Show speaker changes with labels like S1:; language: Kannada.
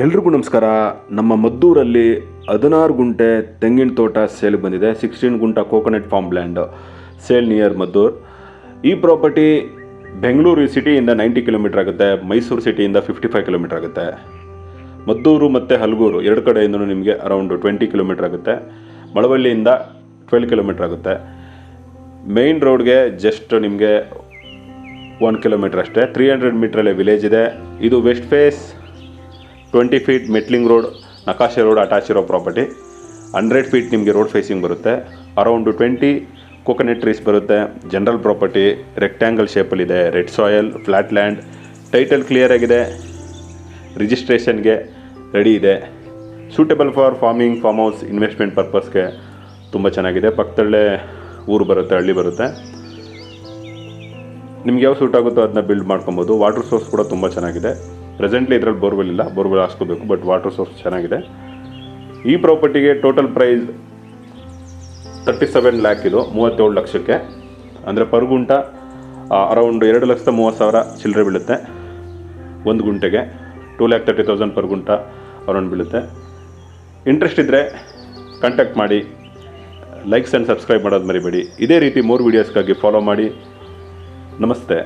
S1: ಎಲ್ರಿಗೂ ನಮಸ್ಕಾರ. ನಮ್ಮ ಮದ್ದೂರಲ್ಲಿ ಹದಿನಾರು ಗುಂಟೆ ತೆಂಗಿನ ತೋಟ ಸೇಲ್ ಬಂದಿದೆ. Sixteen gunta coconut farm land sale near Maddur. ಈ ಪ್ರಾಪರ್ಟಿ ಬೆಂಗಳೂರು ಸಿಟಿಯಿಂದ ನೈಂಟಿ ಕಿಲೋಮೀಟರ್ ಆಗುತ್ತೆ. ಮೈಸೂರು ಸಿಟಿಯಿಂದ ಫಿಫ್ಟಿ ಫೈವ್ ಕಿಲೋಮೀಟರ್ ಆಗುತ್ತೆ. ಮದ್ದೂರು ಮತ್ತು ಹಲಗೂರು ಎರಡು ಕಡೆಯಿಂದಲೂ ನಿಮಗೆ ಅರೌಂಡ್ ಟ್ವೆಂಟಿ ಕಿಲೋಮೀಟರ್ ಆಗುತ್ತೆ. ಮಳವಳ್ಳಿಯಿಂದ ಟ್ವೆಲ್ ಕಿಲೋಮೀಟರ್ ಆಗುತ್ತೆ. ಮೇಯ್ನ್ ರೋಡ್ಗೆ ಜಸ್ಟ್ ನಿಮಗೆ ಒನ್ ಕಿಲೋಮೀಟರ್ ಅಷ್ಟೇ. ತ್ರೀ ಹಂಡ್ರೆಡ್ ಮೀಟ್ರಲ್ಲೇ ವಿಲೇಜ್ ಇದೆ. ಇದು west face twenty feet metalling road, ನಕಾಶೆ road attach ಇರೋ ಪ್ರಾಪರ್ಟಿ ಹಂಡ್ರೆಡ್ ಫೀಟ್ ನಿಮಗೆ ರೋಡ್ ಫೇಸಿಂಗ್ ಬರುತ್ತೆ. ಅರೌಂಡ್ ಟ್ವೆಂಟಿ ಕೋಕೋನಟ್ ಟ್ರೀಸ್ ಬರುತ್ತೆ. General property rectangle ಶೇಪಲ್ಲಿದೆ red soil flat land title clear ಆಗಿದೆ. ರಿಜಿಸ್ಟ್ರೇಷನ್ಗೆ ರೆಡಿ ಇದೆ. Suitable for farming farm house investment ಪರ್ಪಸ್ಗೆ ತುಂಬ ಚೆನ್ನಾಗಿದೆ. ಪಕ್ಕದಲ್ಲೇ ಊರು ಬರುತ್ತೆ, ಹಳ್ಳಿ ಬರುತ್ತೆ. ನಿಮ್ಗೆ ಯಾವ ಸೂಟ್ ಆಗುತ್ತೋ ಅದನ್ನ ಬಿಲ್ಡ್ ಮಾಡ್ಕೊಬೋದು. ವಾಟರ್ ಸೋರ್ಸ್ ಕೂಡ ತುಂಬ ಚೆನ್ನಾಗಿದೆ. ಪ್ರೆಸೆಂಟ್ಲಿ ಇದರಲ್ಲಿ ಬೋರ್ವೆಲ್ ಇಲ್ಲ. ಬೋರ್ವೆಲ್ ಹಾಸ್ಕೋಬೇಕು ಬಟ್ ವಾಟರ್ ಸೋರ್ಸ್ ಚೆನ್ನಾಗಿದೆ. ಈ ಪ್ರಾಪರ್ಟಿಗೆ total price thirty seven lakh ಇದು, ಮೂವತ್ತೇಳು ಲಕ್ಷಕ್ಕೆ. ಅಂದರೆ ಪರ್ ಗುಂಟ ಅರೌಂಡ್ ಎರಡು ಲಕ್ಷದ ಮೂವತ್ತು ಸಾವಿರ ಚಿಲ್ಲರೆ ಬೀಳುತ್ತೆ. ಒಂದು ಗುಂಟೆಗೆ. Two lakh thirty thousand per gunta around ಬೀಳುತ್ತೆ. ಇಂಟ್ರೆಸ್ಟ್ ಇದ್ದರೆ ಕಾಂಟ್ಯಾಕ್ಟ್ ಮಾಡಿ. ಲೈಕ್ಸ್ ಆ್ಯಂಡ್ ಸಬ್ಸ್ಕ್ರೈಬ್ ಮಾಡೋದು ಮರಿಬೇಡಿ. ಇದೇ ರೀತಿ ಮೂರು ವೀಡಿಯೋಸ್ಗಾಗಿ ಫಾಲೋ ಮಾಡಿ. ನಮಸ್ತೆ.